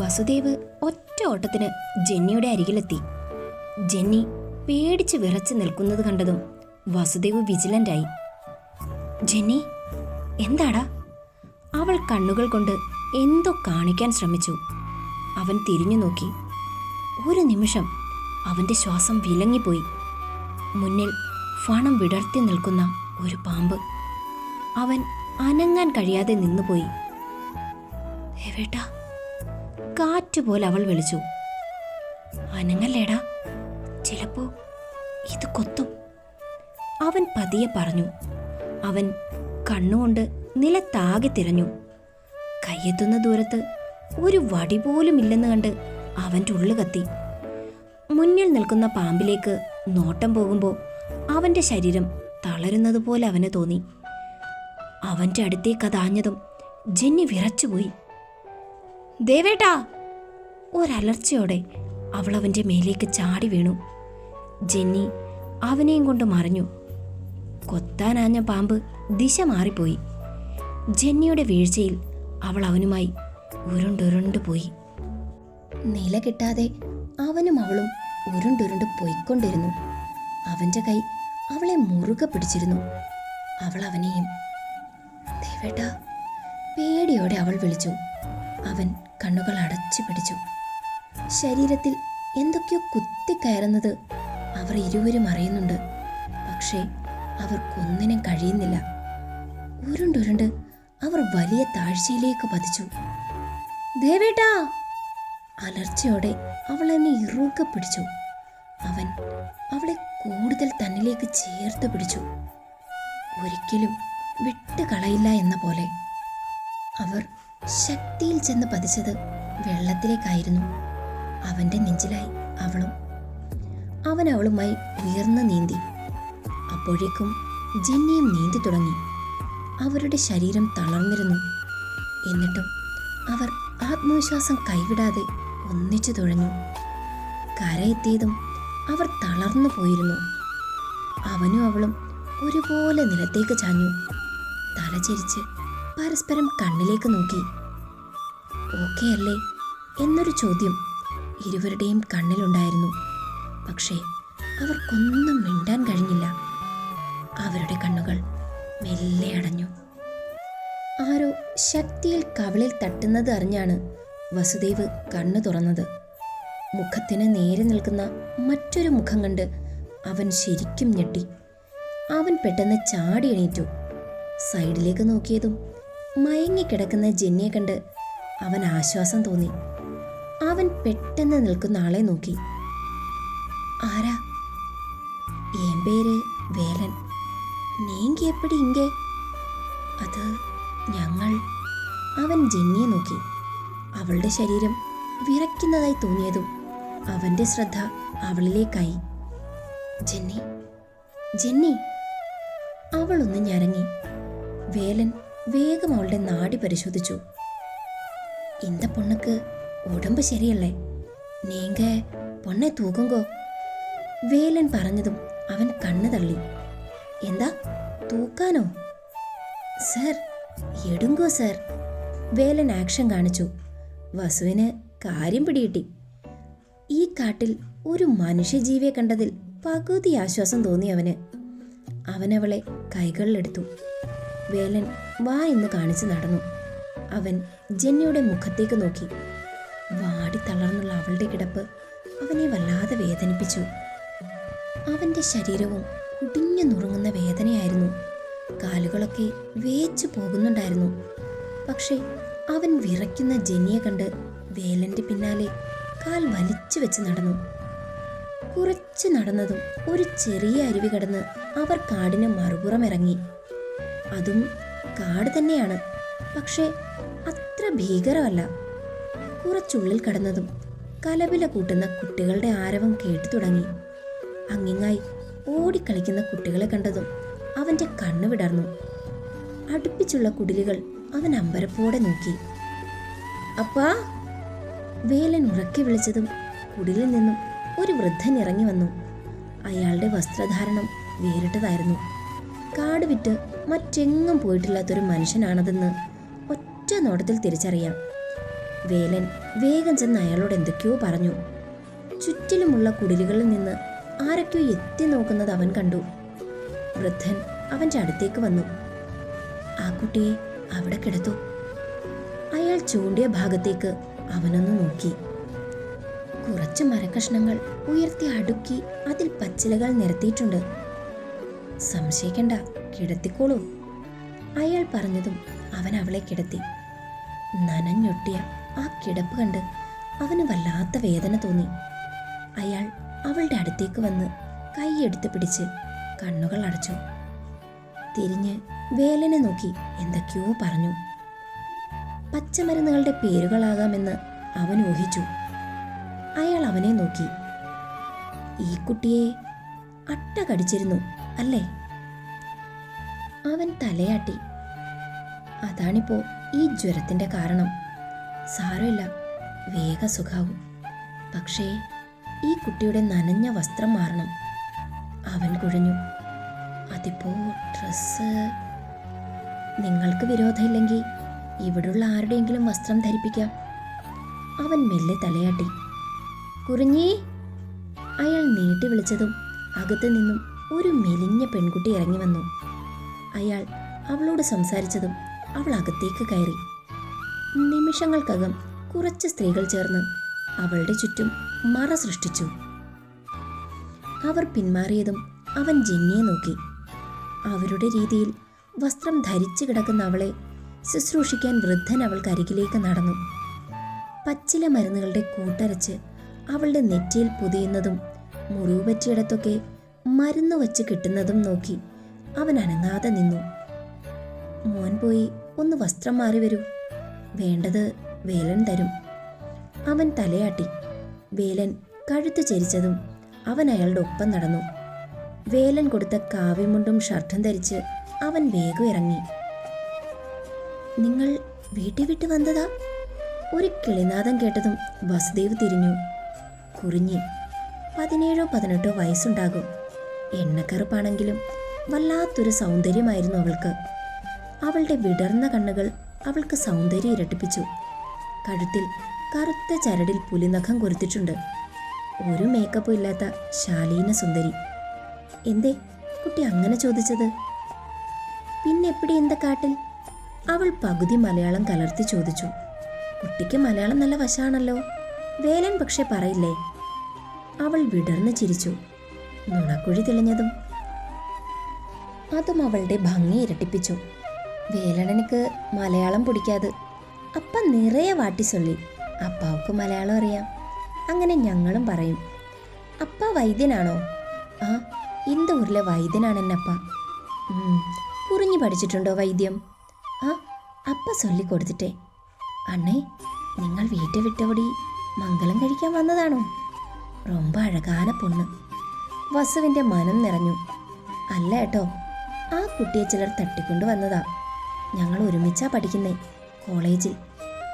വസുദേവ് ഒറ്റ ഓട്ടത്തിന് ജെന്നിയുടെ അരികിലെത്തി. ജെന്നി പേടിച്ച് വിറച്ച് നിൽക്കുന്നത് കണ്ടതും വസുദേവ് വിജിലന്റായി. ജെന്നി എന്താടാ? അവൾ കണ്ണുകൾ കൊണ്ട് എന്തോ കാണിക്കാൻ ശ്രമിച്ചു. അവൻ തിരിഞ്ഞു നോക്കി. ഒരു നിമിഷം അവന്റെ ശ്വാസം വിലങ്ങിപ്പോയി. മുന്നിൽ ഫണം വിടർത്തി നിൽക്കുന്ന ഒരു പാമ്പ്. അവൻ അനങ്ങാൻ കഴിയാതെ നിന്നുപോയി. ദേവേട്ടാ കാറ്റുപോലെ അവൾ വിളിച്ചു. അനങ്ങല്ലേടാ ചിലപ്പോ ഇത് കൊത്തും. അവൻ പതിയെ പറഞ്ഞു. അവൻ കണ്ണുകൊണ്ട് നിലത്താകെ തിരഞ്ഞു. കയ്യെത്തുന്ന ദൂരത്ത് ഒരു വടി പോലും ഇല്ലെന്ന് കണ്ട് അവന്റെ ഉള്ളു കത്തി. മുന്നിൽ നിൽക്കുന്ന പാമ്പിലേക്ക് നോട്ടം പോകുമ്പോൾ അവന്റെ ശരീരം തളരുന്നത് പോലെ അവന് തോന്നി. അവന്റെ അടുത്തേക്ക് അതാഞ്ഞതും ജെന്നി വിറച്ചുപോയി. ദേവേട്ടാ ഒരലർച്ചയോടെ അവൾ അവന്റെ മേലേക്ക് ചാടി വീണു. ജെന്നി അവനെയും കൊണ്ട് മറിഞ്ഞു. കൊത്താനാഞ്ഞ പാമ്പ് ദിശ മാറിപ്പോയി. ജെന്നിയുടെ വീഴ്ചയിൽ അവൾ അവനുമായി ഉരുണ്ടുരുണ്ടു പോയി. നില കിട്ടാതെ അവനും അവളും ഉരുണ്ടുരുണ്ട് പോയിക്കൊണ്ടിരുന്നു. അവന്റെ കൈ അവളെ മുറുകെ പിടിച്ചിരുന്നു. അവൾ അവനെയും ദേവേട്ടാ പേടിയോടെ അവൾ വിളിച്ചു. അവൻ കണ്ണുകൾ അടച്ചു പിടിച്ചു. ശരീരത്തിൽ എന്തൊക്കെയോ കുത്തിക്കയറുന്നത് അവർ ഇരുവരും അറിയുന്നുണ്ട്. പക്ഷേ അവർക്കൊന്നിനും കഴിയുന്നില്ല. ഉരുണ്ടുരുണ്ട് അവർ വലിയ താഴ്ചയിലേക്ക് പതിച്ചു. ദേവേട്ടാ! അലർച്ചയോടെ അവൾ എന്നെ ഇറുക്കെ പിടിച്ചു. അവൻ അവളെ കൂടുതൽ തന്നിലേക്ക് ചേർത്ത് പിടിച്ചു. ഒരിക്കലും വിട്ടുകളയില്ല എന്ന പോലെ. അവർ ശക്തിയിൽ ചെന്ന് പതിച്ചത് വെള്ളത്തിലേക്കായിരുന്നു. അവന്റെ നെഞ്ചിലായി അവളും. അവൻ അവളുമായി ഉയർന്നു നീന്തി. അപ്പോഴേക്കും ജിന്നിയും നീന്തി തുടങ്ങി. അവരുടെ ശരീരം തളർന്നിരുന്നു. എന്നിട്ടും അവർ ആത്മവിശ്വാസം കൈവിടാതെ ഒന്നിച്ചു തുഴഞ്ഞു. കരയെത്തിയതും അവർ തളർന്നു പോയിരുന്നു. അവനും അവളും ഒരുപോലെ നിലത്തേക്ക് ചാഞ്ഞു. തലചരിച്ച് പരസ്പരം കണ്ണിലേക്ക് നോക്കി. ഓക്കെ അല്ലേ? എന്നൊരു ചോദ്യം ഇരുവരുടെയും കണ്ണിലുണ്ടായിരുന്നു. പക്ഷേ അവർക്കൊന്നും മിണ്ടാൻ കഴിഞ്ഞില്ല. അവരുടെ കണ്ണുകൾ മെല്ലെ അടഞ്ഞു. ആരോ ശക്തിയിൽ കവളിൽ തട്ടുന്നത് അറിഞ്ഞാണ് വസുദേവ് കണ്ണു തുറന്നത്. മുഖത്തിന് നേരെ നിൽക്കുന്ന മറ്റൊരു മുഖം കണ്ട് അവൻ ശരിക്കും ഞെട്ടി. അവൻ പെട്ടെന്ന് ചാടി എണീറ്റു. സൈഡിലേക്ക് നോക്കിയതും മയങ്ങിക്കിടക്കുന്ന ജെന്നിയെ കണ്ട് അവൻ ആശ്വാസം തോന്നി. അവൻ പെട്ടെന്ന് നിൽക്കുന്ന ആളെ നോക്കി. ആരാ? എൻ പേര് വേലൻ. നീങ്കി എപ്പടി ഇങ്കെ അത് ഞങ്ങൾ. അവൻ ജെന്നിയെ നോക്കി. അവളുടെ ശരീരം വിറയ്ക്കുന്നതായി തോന്നിയതും അവന്റെ ശ്രദ്ധ അവളിലേക്കായി. Jenny Jenny. അവളൊന്ന് ഞരങ്ങി. വേലൻ വേഗം അവളുടെ നാടി പരിശോധിച്ചു இந்த பொண்ணுக்கு ഉടമ്പ് ശരിയല്ലേ നീങ്ക പൊണ്ണെ തൂക്കുങ്കോ വേലൻ പറഞ്ഞതും അവൻ കണ്ണു തള്ളി എന്താ തൂക്കാനോ സർ എടുങ്കോ സർ വേലൻ ആക്ഷൻ കാണിച്ചു വസുവിന് കാര്യം പിടികിട്ടി ഈ കാട്ടിൽ ഒരു മനുഷ്യജീവിയെ കണ്ടതിൽ പകുതി ആശ്വാസം തോന്നി അവന് അവനവളെ കൈകളിലെടുത്തു വേലൻ വാ എന്ന് കാണിച്ചു നടന്നു. അവൻ ജെന്നിയുടെ മുഖത്തേക്ക് നോക്കി. വാടി തളർന്നുള്ള അവളുടെ കിടപ്പ് അവനെ വല്ലാതെ വേദനിപ്പിച്ചു. അവന്റെ ശരീരവും കുടിഞ്ഞു നുറുങ്ങുന്ന വേദനയായിരുന്നു. കാലുകളൊക്കെ വേച്ചു പോകുന്നുണ്ടായിരുന്നു. പക്ഷേ അവൻ വിറയ്ക്കുന്ന ജെന്നിയെ കണ്ട് വേലന്റെ പിന്നാലെ കാൽ വലിച്ചു വെച്ച് നടന്നു. കുറച്ച് നടന്നതും ഒരു ചെറിയ അരുവി കടന്ന് അവർ കാടിന് മറുപുറം ഇറങ്ങി. അതും കാട് തന്നെയാണ്. പക്ഷേ അത്ര ഭീകരമല്ല. കുറച്ചുള്ളിൽ കടന്നതും കലപില കൂട്ടുന്ന കുട്ടികളുടെ ആരവം കേട്ടു തുടങ്ങി. അങ്ങിങ്ങായി ഓടിക്കളിക്കുന്ന കുട്ടികളെ കണ്ടതും അവന്റെ കണ്ണു വിടർന്നു. അടുപ്പിച്ചുള്ള കുടിലുകൾ അവൻ അമ്പരപ്പോടെ നോക്കി. അപ്പാ! വേലൻ ഉറക്കി വിളിച്ചതും കുടിലിൽ നിന്നും ഒരു വൃദ്ധൻ ഇറങ്ങി വന്നു. അയാളുടെ വസ്ത്രധാരണം വേറിട്ടതായിരുന്നു. കാട് വിറ്റ് മറ്റെങ്ങും പോയിട്ടില്ലാത്തൊരു മനുഷ്യനാണതെന്ന് ഒറ്റ നോട്ടത്തിൽ തിരിച്ചറിയാം. വേലൻ വേഗം ചെന്ന് അയാളോട് എന്തൊക്കെയോ പറഞ്ഞു. ചുറ്റിലുമുള്ള കുടിലുകളിൽ നിന്ന് ആരൊക്കെയോ എത്തി നോക്കുന്നത് അവൻ കണ്ടു. വൃദ്ധൻ അവന്റെ അടുത്തേക്ക് വന്നു. ആ കുട്ടിയെ അവിടെ കിടത്തു. അയാൾ ചൂണ്ടിയ ഭാഗത്തേക്ക് അവനൊന്ന് നോക്കി. കുറച്ച് മരക്കഷ്ണങ്ങൾ ഉയർത്തി അടുക്കി അതിൽ പച്ചിലകൾ നിരത്തിയിട്ടുണ്ട്. സംശയിക്കണ്ട കിടത്തിക്കോളൂ. അയാൾ പറഞ്ഞതും അവൻ അവളെ കിടത്തി. നനഞ്ഞൊട്ടിയ ആ കിടപ്പ് കണ്ട് അവന് വല്ലാത്ത വേദന തോന്നി. അയാൾ അവളുടെ അടുത്തേക്ക് വന്ന് കൈയെടുത്ത് പിടിച്ച് കണ്ണുകൾ അടച്ചു. തിരിഞ്ഞ് വേലനെ നോക്കി എന്തൊക്കെയോ പറഞ്ഞു. പച്ചമരുന്നുകളുടെ പേരുകളാകാമെന്ന് അവൻ ഊഹിച്ചു. അയാൾ അവനെ നോക്കി. ഈ കുട്ടിയെ അട്ട കടിച്ചിരുന്നു അല്ലേ? അവൻ തലയാട്ടി. അതാണിപ്പോ ഈ ജ്വരത്തിന്റെ കാരണം. സാരമില്ല വേഗ സുഖാവും. പക്ഷേ ഈ കുട്ടിയുടെ നനഞ്ഞ വസ്ത്രം മാറണം. അവൻ കുഴഞ്ഞു. അതിപ്പോ ഡ്രസ്സ്. നിങ്ങൾക്ക് വിരോധമില്ലെങ്കിൽ ഇവിടുള്ള ആരുടെയെങ്കിലും വസ്ത്രം ധരിപ്പിക്കാം. അവൻ മെല്ലെ തലയാട്ടി. കുറിഞ്ഞി അയാൾ നീട്ടി വിളിച്ചതും അകത്തു നിന്നും ഒരു മെലിഞ്ഞ പെൺകുട്ടി ഇറങ്ങി വന്നു. അയാൾ അവളോട് സംസാരിച്ചതും അവൾ അകത്തേക്ക് കയറി. നിമിഷങ്ങൾക്കകം കുറച്ച് സ്ത്രീകൾ ചേർന്ന് അവളുടെ ചുറ്റും മറ സൃഷ്ടിച്ചു. അവർ പിന്മാറിയതും അവൻ ജെന്നിയെ നോക്കി. അവരുടെ രീതിയിൽ വസ്ത്രം ധരിച്ചു കിടക്കുന്ന അവളെ ശുശ്രൂഷിക്കാൻ വൃദ്ധൻ അവൾക്കരികിലേക്ക് നടന്നു. പച്ചില മരുന്നുകളുടെ കൂട്ടരച്ച് അവളുടെ നെറ്റിയിൽ പൊതിയുന്നതും മുറിവ് പറ്റിയിടത്തൊക്കെ മരുന്ന് വച്ച് കിട്ടുന്നതും നോക്കി അവൻ അനങ്ങാതെ നിന്നു. മോൻ പോയി ഒന്ന് വസ്ത്രം മാറി വരൂ. വേണ്ടത് വേലൻ തരും. അവൻ തലയാട്ടി. വേലൻ കഴുത്ത് ചരിച്ചതും അവൻ അയാളുടെ ഒപ്പം നടന്നു. വേലൻ കൊടുത്ത കാവ്യമുണ്ടും ഷർട്ടും ധരിച്ച് അവൻ വേഗം ഇറങ്ങി. നിങ്ങൾ വീട്ടിൽ വിട്ട് വന്നതാ? ഒരു കിളിനാദം കേട്ടതും വസുദേവ് തിരിഞ്ഞു. കുറിഞ്ഞി പതിനേഴോ പതിനെട്ടോ വയസ്സുണ്ടാകും. എണ്ണക്കറുപ്പാണെങ്കിലും വല്ലാത്തൊരു സൗന്ദര്യമായിരുന്നു അവൾക്ക്. അവളുടെ വിടർന്ന കണ്ണുകൾ അവൾക്ക് സൗന്ദര്യം ഇരട്ടിപ്പിച്ചു. കഴുത്തിൽ കറുത്ത ചരടിൽ പുലിനഖം കൊരുത്തിട്ടുണ്ട്. ഒരു മേക്കപ്പും ഇല്ലാത്ത ശാലീന സുന്ദരി. എന്തേ കുട്ടി അങ്ങനെ ചോദിച്ചത്? പിന്നെ എപ്പിടി എന്താ കാട്ടിൽ? അവൾ പകുതി മലയാളം കലർത്തി ചോദിച്ചു. കുട്ടിക്ക് മലയാളം നല്ല വശാണല്ലോ. വേലൻ പക്ഷെ പറയില്ലേ അവൾ വിടർന്നു ചിരിച്ചു. നുണക്കുഴി തെളിഞ്ഞതും അതും അവളുടെ ഭംഗി ഇരട്ടിപ്പിച്ചു. വേലണനക്ക് മലയാളം പിടിക്കാതെ. അപ്പ നിറയെ വാട്ടിച്ചൊല്ലി അപ്പാവ്ക്ക് മലയാളം അറിയാം. അങ്ങനെ ഞങ്ങളും പറയും. അപ്പ വൈദ്യനാണോ? ആ ഇന്തൂരിലെ വൈദ്യനാണെന്നപ്പ. വൈദ്യനാണ് പുറിഞ്ഞു പഠിച്ചിട്ടുണ്ടോ വൈദ്യം? ആ അപ്പ ചൊല്ലിക്കൊടുത്തിട്ടേ അണ്ണേ നിങ്ങൾ വീട്ടു വിട്ടോടി മംഗളം കഴിക്കാൻ വന്നതാണോ? ரொம்ப അഴകാന പൊണ്ണ് വസുവിന്റെ മനം നിറഞ്ഞു അല്ല കേട്ടോ ആ കുട്ടിയെ ചിലർ തട്ടിക്കൊണ്ടു വന്നതാ ഞങ്ങൾ ഒരുമിച്ചാ പഠിക്കുന്നേ കോളേജിൽ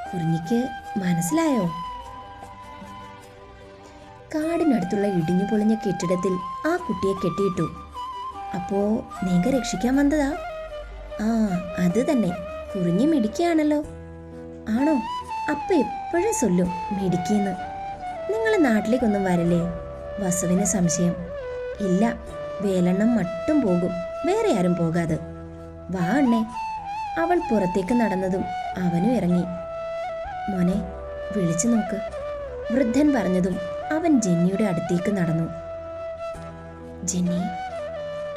കുറിഞ്ഞിക്ക് മനസ്സിലായോ കാടിനടുത്തുള്ള ഇടിഞ്ഞു പൊളിഞ്ഞ കെട്ടിടത്തിൽ ആ കുട്ടിയെ കെട്ടിയിട്ടു അപ്പോ നീങ്ക രക്ഷിക്കാൻ വന്നതാ ആ അത് തന്നെ കുറിഞ്ഞി മിടിക്കുകയാണല്ലോ ആണോ അപ്പ എപ്പോഴും ചൊല്ലും മിടിക്കിന്ന് നിങ്ങൾ നാട്ടിലേക്കൊന്നും വരല്ലേ? വസുവിന് സംശയം. ഇല്ല വേലെണ്ണം മട്ടും പോകും. വേറെ ആരും പോകാതെ. വാ അണ്ണേ. അവൾ പുറത്തേക്ക് നടന്നതും അവനും ഇറങ്ങി. മോനെ വിളിച്ചു നോക്ക്. വൃദ്ധൻ പറഞ്ഞതും അവൻ ജെന്നിയുടെ അടുത്തേക്ക് നടന്നു. ജെന്നി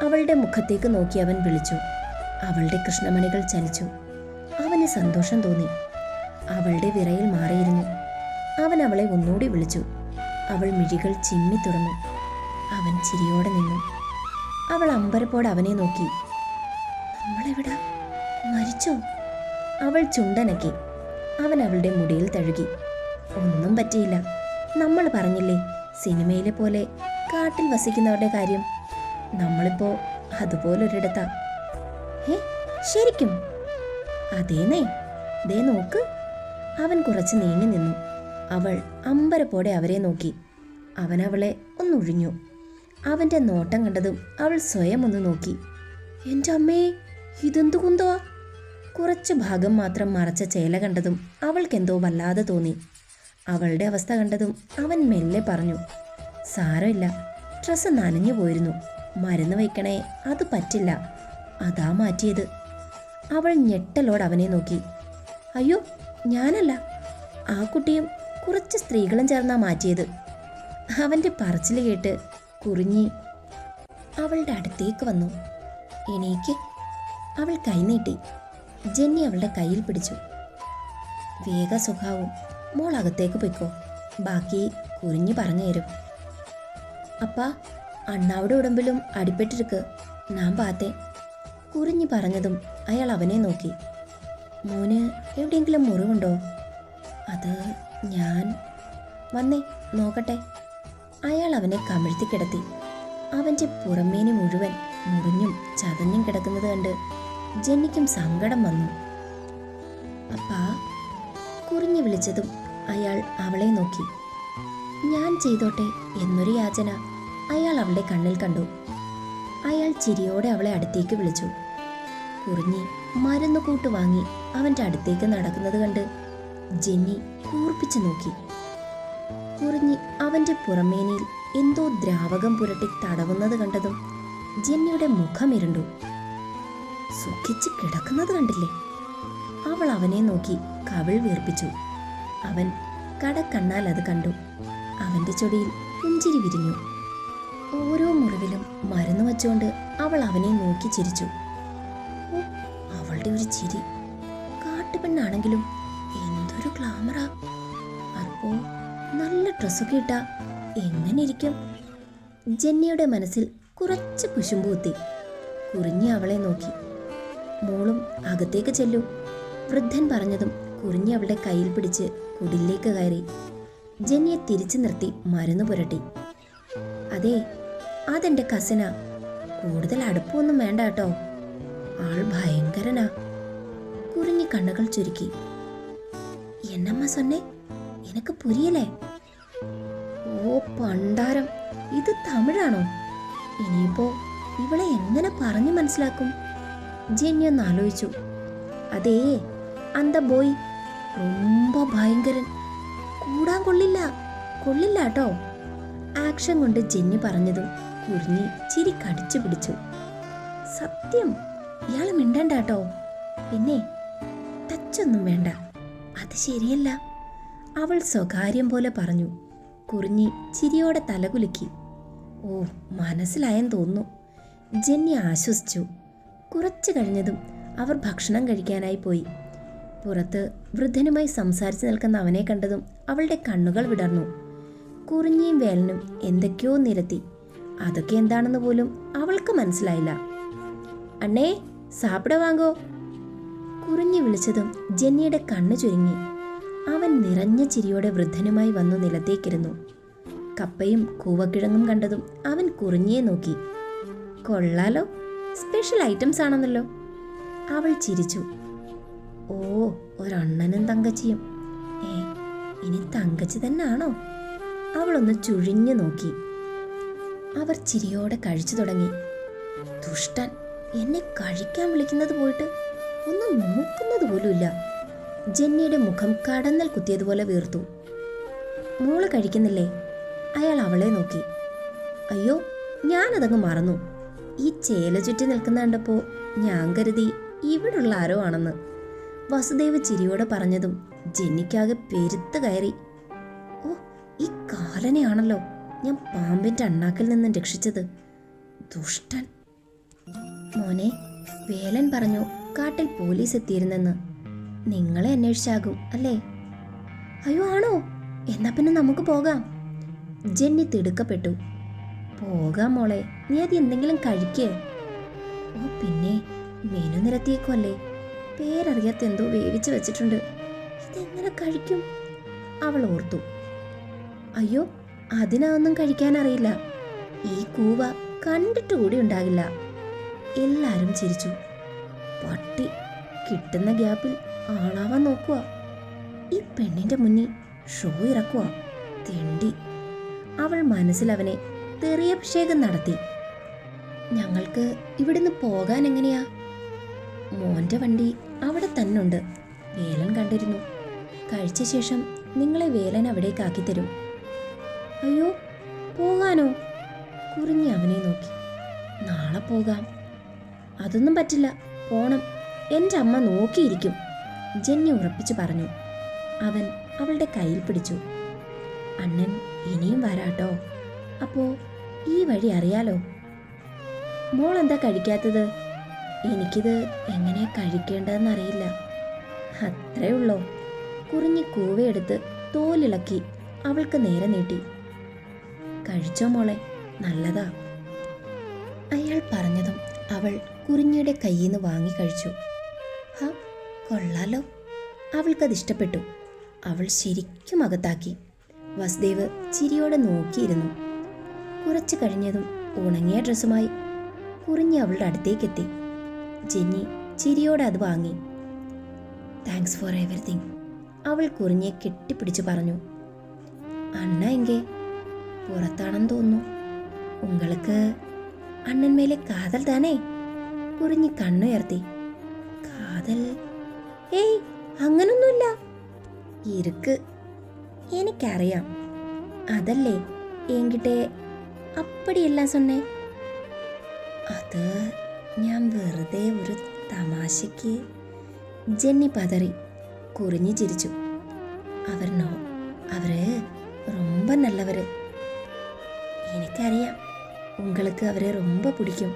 അവളുടെ മുഖത്തേക്ക് നോക്കി അവൻ വിളിച്ചു. അവളുടെ കൃഷ്ണമണികൾ ചലിച്ചു. അവന് സന്തോഷം തോന്നി. അവളുടെ വിറയിൽ മാറിയിരുന്നു. അവൻ അവളെ ഒന്നുകൂടി വിളിച്ചു. അവൾ മിഴികൾ ചിമ്മി തുറന്നു. അവൻ ചിരിയോടെ നിന്നു. അവൾ അമ്പരപ്പോടെ അവനെ നോക്കി. നമ്മളെവിടാ? മരിച്ചോ? അവൾ ചുണ്ടനക്കി. അവൻ അവളുടെ മുടിയിൽ തഴുകി. ഒന്നും പറ്റിയില്ല. നമ്മൾ പറഞ്ഞില്ലേ സിനിമയിലെ പോലെ കാട്ടിൽ വസിക്കുന്നവരുടെ കാര്യം? നമ്മളിപ്പോ അതുപോലൊരിടത്താ. ഏ ശരിക്കും? അതേന്നേ. ദേ നോക്ക്. അവൻ കുറച്ച് നീങ്ങി നിന്നു. അവൾ അമ്പരപ്പോടെ അവരെ നോക്കി. അവൻ അവളെ ഒന്നൊഴിഞ്ഞു. അവന്റെ നോട്ടം കണ്ടതും അവൾ സ്വയം ഒന്ന് നോക്കി. എന്റെ അമ്മേ ഇതെന്തു കുറച്ചു ഭാഗം മാത്രം മറച്ച ചേല കണ്ടതും അവൾക്കെന്തോ വല്ലാതെ തോന്നി. അവളുടെ അവസ്ഥ കണ്ടതും അവൻ മെല്ലെ പറഞ്ഞു. സാരമില്ല ഡ്രസ്സ് നനഞ്ഞു പോയിരുന്നു. മരുന്ന് വയ്ക്കണേ അത് പറ്റില്ല. അതാ മാറ്റിയത്. അവൾ ഞെട്ടലോട് അവനെ നോക്കി. അയ്യോ ഞാനല്ല. ആ കുട്ടിയും കുറച്ച് സ്ത്രീകളും ചേർന്നാ മാറ്റിയത്. അവന്റെ പറച്ചിൽ കേട്ട് കുറിഞ്ഞി അവളുടെ അടുത്തേക്ക് വന്നു. എണീക്ക്. അവൾ കൈനീട്ടി. ജെന്നി അവളുടെ കയ്യിൽ പിടിച്ചു. വേഗ സ്വഭാവം. മോൾ അകത്തേക്ക് പൊയ്ക്കോ. ബാക്കി കുറിഞ്ഞു പറഞ്ഞു തരും. അപ്പാ അണ്ണാവിടെ ഉടമ്പിലും അടിപ്പെട്ടിരിക്ക്. ഞാൻ പാത്തെ. കുറിഞ്ഞു പറഞ്ഞതും അയാൾ അവനെ നോക്കി. മോന് എവിടെയെങ്കിലും മുറിവുണ്ടോ? അത് ഞാൻ? വന്നേ നോക്കട്ടെ. അയാൾ അവനെ കമിഴ്ത്തി കിടത്തി. അവന്റെ പുറമേനി മുഴുവൻ മുറിഞ്ഞും ചതഞ്ഞും കിടക്കുന്നത് കണ്ട് ജെന്നിക്കും സങ്കടം വന്നു. അപ്പാ കുറിഞ്ഞു വിളിച്ചതും അയാൾ അവളെ നോക്കി. ഞാൻ ചെയ്തോട്ടെ എന്നൊരു യാചന അയാൾ അവളുടെ കണ്ണിൽ കണ്ടു. അയാൾ ചിരിയോടെ അവളെ അടുത്തേക്ക് വിളിച്ചു. കുറിഞ്ഞി മരുന്ന് കൂട്ട് വാങ്ങി അവന്റെ അടുത്തേക്ക് നടക്കുന്നത് കണ്ട് ജെന്നി കൂർപ്പിച്ചു നോക്കി. കുറിഞ്ഞി അവന്റെ പുറമേനയിൽ എന്തോ ദ്രാവകം പുരട്ടി തടവുന്നത് കണ്ടതും ജെന്നിയുടെ മുഖം ഇരുണ്ടു സുഖിച്ച് കിടക്കുന്നത് കണ്ടില്ലേ? അവൾ അവനെ നോക്കി കവിൾ വീർപ്പിച്ചു. അവൻ കട കണ്ണാൽ അത് കണ്ടു. അവന്റെ ചൊടിയിൽ പുഞ്ചിരി വിരിഞ്ഞു. ഓരോ മുറിവിലും മരുന്ന് വച്ചുകൊണ്ട് അവൾ അവനെ നോക്കി ചിരിച്ചു. അവളുടെ ഒരു ചിരി. കാട്ടുപെണ്ണാണെങ്കിലും ഗ്ലാമറാ അപ്പോ നല്ല ഡ്രസ്സൊക്കെ ഇട്ടാ എങ്ങനെ ഇരിക്കും? ജെന്നിയുടെ മനസ്സിൽ കുറച്ച് കുശുമ്പൂത്തി കുറിഞ്ഞി അവളെ നോക്കി. മോളും അകത്തേക്ക് ചെല്ലൂ. വൃദ്ധൻ പറഞ്ഞതും കുറിഞ്ഞി അവളുടെ കയ്യിൽ പിടിച്ച് കുടിലേക്ക് കയറി. ജെന്നിയെ തിരിച്ചു നിർത്തി മരുന്ന് പുരട്ടി. അതെ അതെന്റെ കസിനാ കൂടുതൽ അടുപ്പമൊന്നും വേണ്ട കേട്ടോ. ആൾ ഭയങ്കരനാ. കുറിഞ്ഞി കണ്ണുകൾ ചുരുക്കി. എന്നമ്മ സൊന്നെ എനക്ക് പുരിയലേ ഓ പണ്ടാരം ഇത് തമിഴാണോ ഇനിയിപ്പോ ഇവളെ എങ്ങനെ പറഞ്ഞു മനസ്സിലാക്കും ജെന്നി ഒന്ന് ആലോചിച്ചു അതേ അന്ത ബോയ് ரொம்ப ഭയങ്കരൻ കൂടാൻ കൊള്ളില്ല കൊള്ളില്ല കേട്ടോ ആക്ഷൻ കൊണ്ട് ജെന്നി പറഞ്ഞതും കുറിഞ്ഞി ചിരി കടിച്ചു പിടിച്ചു സത്യം ഇയാൾ മിണ്ടണ്ട കേട്ടോ പിന്നെ ടച്ചൊന്നും വേണ്ട അത് ശരിയല്ല. അവൾ സ്വകാര്യം പോലെ പറഞ്ഞു. കുറിഞ്ഞി ചിരിയോടെ തലകുലുക്കി. ഓ മനസ്സിലായെന്ന് തോന്നുന്നു. ജെന്നി ആശ്വസിച്ചു. കുറച്ചു കഴിഞ്ഞതും അവർ ഭക്ഷണം കഴിക്കാനായി പോയി. പുറത്ത് വൃദ്ധനുമായി സംസാരിച്ചു നിൽക്കുന്ന അവനെ കണ്ടതും അവളുടെ കണ്ണുകൾ വിടർന്നു. കുറിഞ്ഞിയും വേലനും എന്തൊക്കെയോ നിരത്തി. അതൊക്കെ എന്താണെന്ന് പോലും അവൾക്ക് മനസ്സിലായില്ല. അണ്ണേ സാപ്പിട വാങ്ങോ? കുറിഞ്ഞി വിളിച്ചതും ജെന്നിയുടെ കണ്ണു ചുരുങ്ങി. അവൻ നിറഞ്ഞ ചിരിയോടെ വൃദ്ധനുമായി വന്നു നിലത്തേക്കിരുന്നു കപ്പയും കൂവക്കിഴങ്ങും കണ്ടതും അവൻ കുറിഞ്ഞിയെ നോക്കി. കൊള്ളാലോ. സ്പെഷ്യൽ ഐറ്റംസ് ആണെന്നല്ലോ. അവൾ ചിരിച്ചു. ഓ ഒരണ്ണനും തങ്കച്ചിയും. ഏ ഇനി തങ്കച്ചി തന്നെയാണോ അവളൊന്ന് ചുഴിഞ്ഞു നോക്കി. അവർ ചിരിയോടെ കഴിച്ചു തുടങ്ങി. ദുഷ്ടൻ എന്നെ കഴിക്കാൻ വിളിക്കുന്നത് പോയിട്ട് ഒന്ന് നോക്കുന്നത് പോലുമില്ല. ജെന്നിയുടെ മുഖം കടന്നൽ കുത്തിയതുപോലെ വീർത്തു. മോൾ കഴിക്കുന്നില്ലേ? അയാൾ അവളെ നോക്കി. അയ്യോ ഞാനതങ്ങ് മറന്നു. ഈ ചേല ചുറ്റി നിൽക്കുന്ന കണ്ടപ്പോൾ ഞാൻ കരുതി ഇവിടുള്ള ആരോ ആണെന്ന്. വസുദേവ് ചിരിയോടെ പറഞ്ഞതും ജെന്നിക്കാകെ പെരുത്ത് കയറി. ഓ ഈ കാലനെയാണല്ലോ ഞാൻ പാമ്പിന്റെ അണ്ണാക്കിൽ നിന്നും രക്ഷിച്ചത്. ദുഷ്ടൻ. മോനെ വേലൻ പറഞ്ഞു കാട്ടിൽ പോലീസ് എത്തിയിരുന്നെന്ന്. നിങ്ങളെ അന്വേഷിച്ചാകും അല്ലേ? അയ്യോ ആണോ? എന്നാ പിന്നെ നമുക്ക് പോകാം. ജെന്നി തിടുക്കപ്പെട്ടു. പോകാം മോളെ നീ അത് എന്തെങ്കിലും കഴിക്കേ. ഓ പിന്നെ മെനു നിരത്തിയേക്കുമല്ലേ പേരറിയാത്ത എന്തോ വേവിച്ച് വെച്ചിട്ടുണ്ട്. ഇതെങ്ങനെ കഴിക്കും? അവൾ ഓർത്തു. അയ്യോ അതിനൊന്നും കഴിക്കാൻ അറിയില്ല ഈ കൂവ കണ്ടിട്ട് കൂടി ഉണ്ടാകില്ല. എല്ലാരും ചിരിച്ചു. പട്ടി കിട്ടുന്ന ഗ്യാപ്പിൽ ആളാവാൻ നോക്കുക ഈ പെണ്ണിന്റെ മുന്നിൽ ഷോ ഇറക്കുക തെണ്ടി. അവൾ മനസ്സിൽ അവനെ തെറിയഭിഷേകം നടത്തി. ഞങ്ങൾക്ക് ഇവിടുന്ന് പോകാൻ എങ്ങനെയാ? മോന്റെ വണ്ടി അവിടെ തന്നുണ്ട്. വേലൻ കണ്ടിരുന്നു. കഴിച്ച ശേഷം നിങ്ങളെ വേലൻ അവിടേക്ക് തരും. അയ്യോ പോകാനോ? കുറിഞ്ഞി അവനെ നോക്കി. നാളെ പോകാം. അതൊന്നും പറ്റില്ല. പോണം. എന്റെ അമ്മ നോക്കിയിരിക്കും. ജന്യ ഉറപ്പിച്ചു പറഞ്ഞു. അവൻ അവളുടെ കയ്യിൽ പിടിച്ചു. അണ്ണൻ ഇനിയും വരാട്ടോ. അപ്പോ ഈ വഴി അറിയാലോ? മോൾ എന്താ കഴിക്കാത്തത്? എനിക്കിത് എങ്ങനെ കഴിക്കേണ്ടതെന്നറിയില്ല. അത്രേ ഉള്ളോ കുറിഞ്ഞി കൂവയെടുത്ത് തോലിളക്കി അവൾക്ക് നേരെ നീട്ടി. കഴിച്ചോ മോളെ? നല്ലതാ. അയാൾ പറഞ്ഞതും അവൾ കുറിഞ്ഞിയുടെ കയ്യിൽ നിന്ന് വാങ്ങി കഴിച്ചു. ഹാ കൊള്ളാലോ. അവൾക്കത് ഇഷ്ടപ്പെട്ടു. അവൾ ശരിക്കും അകത്താക്കി. വസുദേവ് ചിരിയോടെ നോക്കിയിരുന്നു. കുറച്ചു കഴിഞ്ഞതും ഉണങ്ങിയ ഡ്രസ്സുമായി കുറിഞ്ഞി അവളുടെ അടുത്തേക്കെത്തി. ജെന്നി ചിരിയോടെ അത് വാങ്ങി. താങ്ക്സ് ഫോർ എവറിഥിങ് അവൾ കുറിഞ്ഞെ കെട്ടിപ്പിടിച്ച് പറഞ്ഞു. അണ്ണ എങ്കെ പുറത്താണെന്ന് തോന്നുന്നു. ഉങ്ങൾക്ക് അണ്ണൻ മേലെ കാതൽ താനേ. മുറിഞ്ഞ് കണ്ണുയർത്തി. കാതൽ ഏയ് അങ്ങനൊന്നുമില്ല. ഇരുക്ക്. എനിക്കറിയാം. അതല്ലേ എങ്കിട്ടെ അപ്പടിയല്ല സൊന്നേ? അത് ഞാൻ വെറുതെ ഒരു തമാശയ്ക്ക് ജെന്നി പതറി കുറിഞ്ഞു ചിരിച്ചു. അവരിനോ അവർ ரொம்ப നല്ലവര്. എനിക്കറിയാം. ഉങ്ങൾക്ക് അവരെ ரொம்ப பிடிக்கும்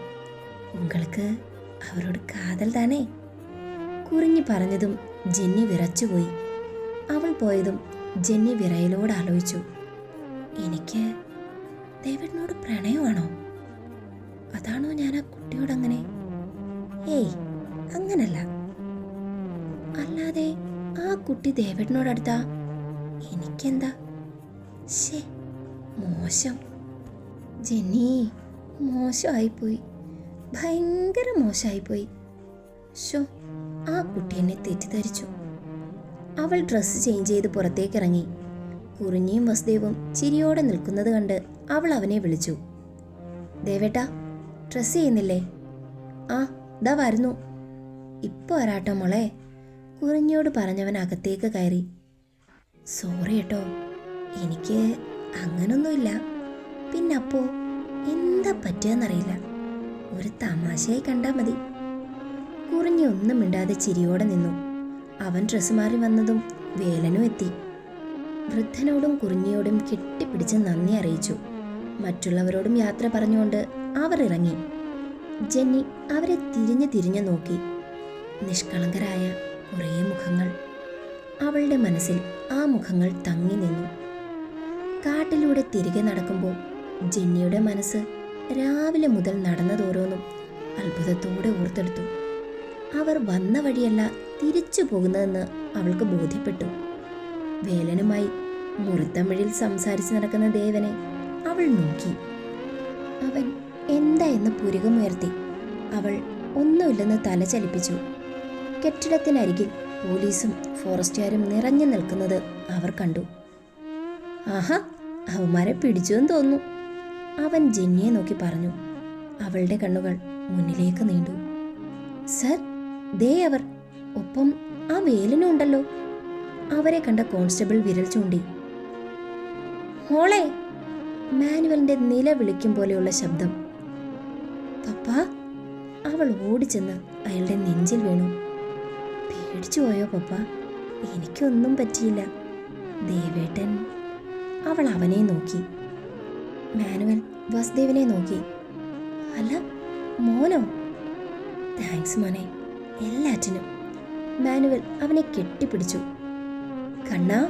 ഉങ്ങൾക്ക് അവരോട് കാതൽ താനേ. കുറിഞ്ഞു പറഞ്ഞതും ജെന്നി വിറച്ചുപോയി. അവൾ പോയതും ജെന്നി വിറയലോട് ആലോചിച്ചു. എനിക്ക് ദേവനോട് പ്രണയമാണോ? അതാണോ ഞാൻ ആ കുട്ടിയോട് അങ്ങനെ ഏയ് അങ്ങനല്ല. അല്ലാതെ ആ കുട്ടി ഡേവിഡിനോടടുത്താ എനിക്കെന്താ? ശേ മോശം. ജെന്നി മോശമായിപ്പോയി. ഭയങ്കര മോശമായിപ്പോയി ഷോ ആ കുട്ടി എന്നെ തെറ്റിദ്ധരിച്ചു. അവൾ ഡ്രസ്സ് ചേഞ്ച് ചെയ്ത് പുറത്തേക്കിറങ്ങി. കുറിഞ്ഞിയും വസുദേവും ചിരിയോടെ നിൽക്കുന്നത് കണ്ട് അവൾ അവനെ വിളിച്ചു. ദേവേട്ടാ ഡ്രസ്സ് ചെയ്യുന്നില്ലേ? ആ ദാ വരുന്നു. ഇപ്പോൾ വരാട്ടോ മോളെ കുറിഞ്ഞോട് പറഞ്ഞവൻ അകത്തേക്ക് കയറി. സോറി കേട്ടോ എനിക്ക് അങ്ങനൊന്നുമില്ല. പിന്നെ അപ്പോ എന്താ പറ്റുകയെന്നറിയില്ല ഒരു തമാശയായി കണ്ടാൽ മതി. കുറിഞ്ഞി ഒന്നും മിണ്ടാതെ ചിരിയോടെ നിന്നു. അവൻ ഡ്രസ്സ് മാറി വന്നതും വേലനും എത്തി. വൃദ്ധനോടും കുറിഞ്ഞിയോടും കെട്ടിപ്പിടിച്ച് നന്ദി അറിയിച്ചു. മറ്റുള്ളവരോടും യാത്ര പറഞ്ഞുകൊണ്ട് അവർ ഇറങ്ങി. ജെന്നി അവരെ തിരിഞ്ഞു തിരിഞ്ഞു നോക്കി. നിഷ്കളങ്കരായ കുറേ മുഖങ്ങൾ. അവളുടെ മനസ്സിൽ ആ മുഖങ്ങൾ തങ്ങി നിന്നു. കാട്ടിലൂടെ തിരികെ നടക്കുമ്പോൾ ജെന്നിയുടെ മനസ്സ് രാവിലെ മുതൽ നടന്നതോരോന്നും അത്ഭുതത്തോടെ ഓർത്തെടുത്തു. അവർ വന്ന വഴിയല്ല തിരിച്ചു പോകുന്നതെന്ന് അവൾക്ക് ബോധ്യപ്പെട്ടു. വേലനുമായി മുറിത്തമിഴിൽ സംസാരിച്ച് നടക്കുന്ന ദേവനെ അവൾ നോക്കി. അവൻ എന്താ എന്ന് പുരുകമുയർത്തി. അവൾ ഒന്നുമില്ലെന്ന് തല ചലിപ്പിച്ചു. കെട്ടിടത്തിനരികിൽ പോലീസും ഫോറസ്റ്റുകാരും നിറഞ്ഞു നിൽക്കുന്നത് അവർ കണ്ടു. ആഹാ അവന്മാരെ പിടിച്ചു എന്ന് തോന്നുന്നു. അവൻ ജെന്നിയെ നോക്കി പറഞ്ഞു. അവളുടെ കണ്ണുകൾ മുന്നിലേക്ക് നീണ്ടു. സർ ദേ അവർ. ഒപ്പം ആ വേലനും ഉണ്ടല്ലോ. അവരെ കണ്ട കോൺസ്റ്റബിൾ വിരൽ ചൂണ്ടി. മോളെ മാനുവലിന്റെ നില വിളിക്കും പോലെയുള്ള ശബ്ദം. പപ്പ അവൾ ഓടിച്ചെന്ന് അയാളുടെ നെഞ്ചിൽ വീണു. പേടിച്ചു പോയോ പപ്പ? എനിക്കൊന്നും പറ്റിയില്ല. ദേവേട്ടൻ അവൾ അവനെ നോക്കി. മാനുവൽ വസുദേവനെ നോക്കി. അല്ല മോനോ? താങ്ക്സ് മോനെ. എല്ലാറ്റിനും. മാനുവൽ അവനെ കെട്ടിപ്പിടിച്ചു. കണ്ണാ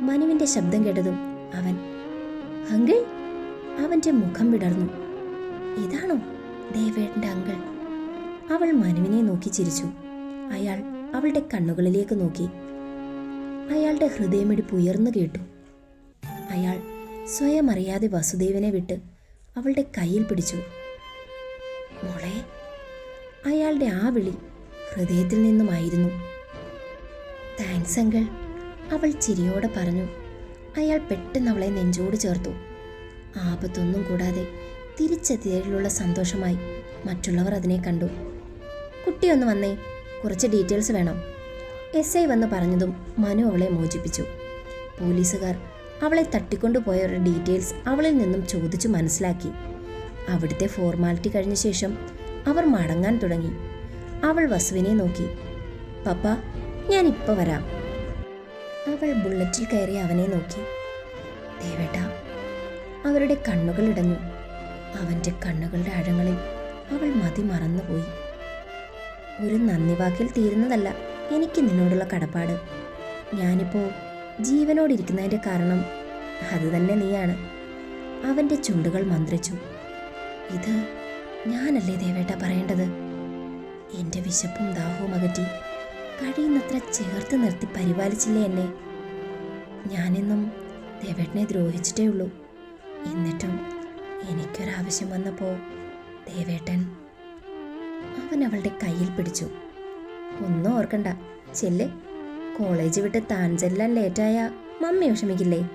മനുവിന്റെ ശബ്ദം കേട്ടതും അവൻ. അങ്കിൾ അവന്റെ മുഖം വിടർന്നു. ഇതാണോ ദേവേട്ടന്റെ അങ്കിൾ? അവൾ മനുവിനെ നോക്കി ചിരിച്ചു. അയാൾ അവളുടെ കണ്ണുകളിലേക്ക് നോക്കി. അയാളുടെ ഹൃദയമിടിപ്പ് ഉയർന്നു കേട്ടു. അയാൾ സ്വയം അറിയാതെ വസുദേവനെ വിട്ട് അവളുടെ കയ്യിൽ പിടിച്ചു. മോളെ അയാളുടെ ആ വിളി ഹൃദയത്തിൽ നിന്നുമായിരുന്നു. താങ്ക്സ് അങ്കിൾ അവൾ ചിരിയോടെ പറഞ്ഞു. അയാൾ പെട്ടെന്ന് അവളെ നെഞ്ചോട് ചേർത്തു. ആപത്തൊന്നും കൂടാതെ തിരിച്ചെത്തിയതിലുള്ള സന്തോഷമായി മറ്റുള്ളവർ അതിനെ കണ്ടു. കുട്ടി ഒന്ന് വന്നേ കുറച്ച് ഡീറ്റെയിൽസ് വേണം എസ് ഐ വന്ന് പറഞ്ഞതും മനു അവളെ മോചിപ്പിച്ചു. പോലീസുകാർ അവളെ തട്ടിക്കൊണ്ടുപോയവരുടെ ഡീറ്റെയിൽസ് അവളിൽ നിന്നും ചോദിച്ചു മനസ്സിലാക്കി. അവിടുത്തെ ഫോർമാലിറ്റി കഴിഞ്ഞ ശേഷം അവർ മടങ്ങാൻ തുടങ്ങി. അവൾ വസുവിനെ നോക്കി. പപ്പ ഞാൻ ഇപ്പോൾ വരാം. അവൾ ബുള്ളറ്റിൽ കയറി അവനെ നോക്കി. ദേവേട്ട. അവരുടെ കണ്ണുകൾ ഇടഞ്ഞു. അവന്റെ കണ്ണുകളുടെ ആഴങ്ങളിൽ അവൾ മതി മറന്നുപോയി. ഒരു നന്ദി വാക്കിൽ തീരുന്നതല്ല എനിക്ക് നിന്നോടുള്ള കടപ്പാട്. ഞാനിപ്പോ ജീവനോടിരിക്കുന്നതിന്റെ കാരണം അത് തന്നെ നീയാണ്. അവന്റെ ചുണ്ടുകൾ മന്ത്രിച്ചു. ഇത് ഞാനല്ലേ ദേവേട്ട പറയേണ്ടത്? എന്റെ വിശപ്പും ദാഹവും അകറ്റി കഴിയുന്നത്ര ചേർത്ത് നിർത്തി പരിപാലിച്ചില്ലേ എന്നെ? ഞാനെന്നും ദേവേട്ടനെ ദ്രോഹിച്ചിട്ടേ ഉള്ളൂ. എന്നിട്ടും എനിക്കൊരാവശ്യം വന്നപ്പോൾ ദേവേട്ടൻ അവൻ അവളുടെ കയ്യിൽ പിടിച്ചു. ഒന്നും ഓർക്കണ്ട. ചെല്ല്. കോളേജ് വിട്ട് താൻ ചെല്ലാൻ ലേറ്റായ മമ്മി വിഷമിക്കില്ലേ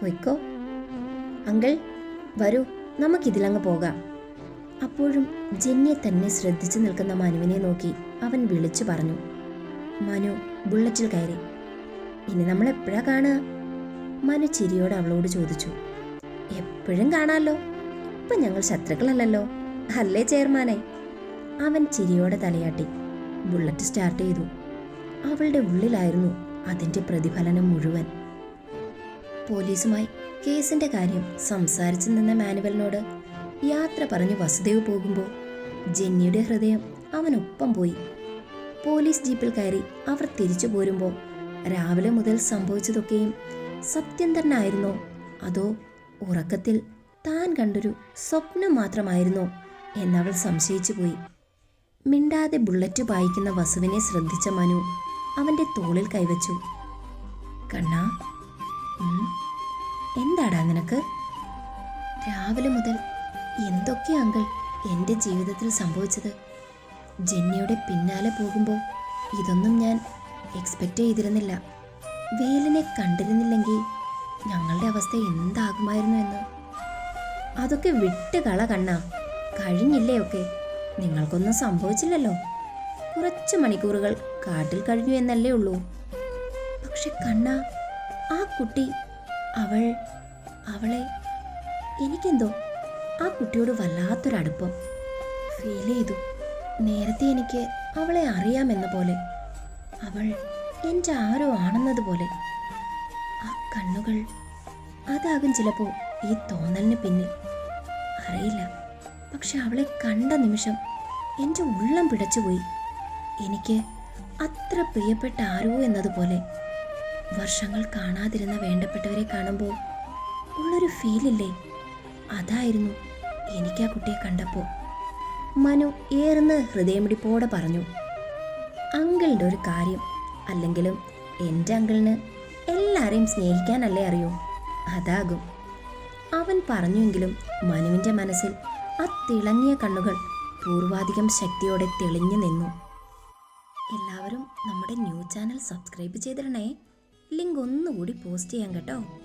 പൊയ്ക്കോ. അങ്കിൾ വരൂ നമുക്കിതിലങ്ങ് പോകാം. അപ്പോഴും ജന്യെ തന്നെ ശ്രദ്ധിച്ചു നിൽക്കുന്ന മനുവിനെ നോക്കി അവൻ വിളിച്ചു പറഞ്ഞു. മനു ബുള്ളറ്റിൽ കയറി. ഇനി നമ്മൾ എപ്പോഴാ കാണുക? മനു ചിരിയോട് അവളോട് ചോദിച്ചു. എപ്പോഴും കാണാമല്ലോ ഇപ്പം ഞങ്ങൾ ശത്രുക്കളല്ലല്ലോ. അല്ലേ ചെയർമാനെ? അവൻ ചിരിയോടെ തലയാട്ടി. ബുള്ളറ്റ് സ്റ്റാർട്ട് ചെയ്തു. അവളുടെ ഉള്ളിലായിരുന്നു അതിന്റെ പ്രതിഫലനം മുഴുവൻ. പോലീസുമായി കേസിന്റെ കാര്യം സംസാരിച്ചു നിന്ന മാനുവലിനോട് യാത്ര പറഞ്ഞു വസുദേവ് പോകുമ്പോൾ ജെന്നിയുടെ ഹൃദയം അവനൊപ്പം പോയി. പോലീസ് ജീപ്പിൽ കയറി അവർ തിരിച്ചു പോരുമ്പോൾ രാവിലെ മുതൽ സംഭവിച്ചതൊക്കെയും സത്യം തന്നെ ആയിരുന്നോ അതോ ഉറക്കത്തിൽ താൻ കണ്ടൊരു സ്വപ്നം മാത്രമായിരുന്നോ എന്നവൾ സംശയിച്ചു പോയി മിണ്ടാതെ ബുള്ളറ്റ് പായിക്കുന്ന വസുവിനെ ശ്രദ്ധിച്ച മനു അവന്റെ തോളിൽ കൈവച്ചു. കണ്ണാ എന്താടാ നിനക്ക്? രാവിലെ മുതൽ എന്തൊക്കെ അങ്കിൾ എന്റെ ജീവിതത്തിൽ സംഭവിച്ചത്? ജെന്നിയുടെ പിന്നാലെ പോകുമ്പോൾ ഇതൊന്നും ഞാൻ എക്സ്പെക്റ്റ് ചെയ്തിരുന്നില്ല. വേലിനെ കണ്ടിരുന്നില്ലെങ്കിൽ ഞങ്ങളുടെ അവസ്ഥ എന്താകുമായിരുന്നു എന്ന്. അതൊക്കെ വിട്ട് കള കണ്ണ. കഴിഞ്ഞില്ലേ ഒക്കെ? നിങ്ങൾക്കൊന്നും സംഭവിച്ചില്ലല്ലോ. കുറച്ച് മണിക്കൂറുകൾ കാട്ടിൽ കഴിഞ്ഞു എന്നല്ലേ ഉള്ളൂ. പക്ഷെ കണ്ണ ആ കുട്ടി അവൾ അവളെ എനിക്കെന്തോ ആ കുട്ടിയോട് വല്ലാത്തൊരടുപ്പം ഫീൽ ചെയ്തു. നേരത്തെ എനിക്ക് അവളെ അറിയാമെന്ന പോലെ. അവൾ എന്റെ ആരോ ആണെന്നതുപോലെ ആ കണ്ണുകൾ അതാകും ചിലപ്പോൾ ഈ തോന്നലിന് പിന്നിൽ. അറിയില്ല. പക്ഷെ അവളെ കണ്ട നിമിഷം എന്റെ ഉള്ളം പിടച്ചുപോയി. എനിക്ക് അത്ര പ്രിയപ്പെട്ട ആരോ എന്നതുപോലെ. വർഷങ്ങൾ കാണാതിരുന്ന വേണ്ടപ്പെട്ടവരെ കാണുമ്പോൾ ഉള്ളൊരു ഫീലില്ലേ? അതായിരുന്നു എനിക്ക് ആ കുട്ടിയെ കണ്ടപ്പോൾ മനു ഏറുന്ന ഹൃദയമിടിപ്പോടെ പറഞ്ഞു. അങ്കിളിന്റെ ഒരു കാര്യം അല്ലെങ്കിലും എന്റെ അങ്കിളിന് എല്ലാരെയും സ്നേഹിക്കാനല്ലേ അറിയൂ? അതാകും. അവൻ പറഞ്ഞുവെങ്കിലും മനുവിന്റെ മനസ്സിൽ ആ തിളങ്ങിയ കണ്ണുകൾ പൂർവാധികം ശക്തിയോടെ തെളിഞ്ഞു നിന്നു. ന്യൂ ചാനൽ സബ്സ്ക്രൈബ് ചെയ്തിടണേ. ലിങ്ക് ഒന്നുകൂടി പോസ്റ്റ് ചെയ്യാം കേട്ടോ.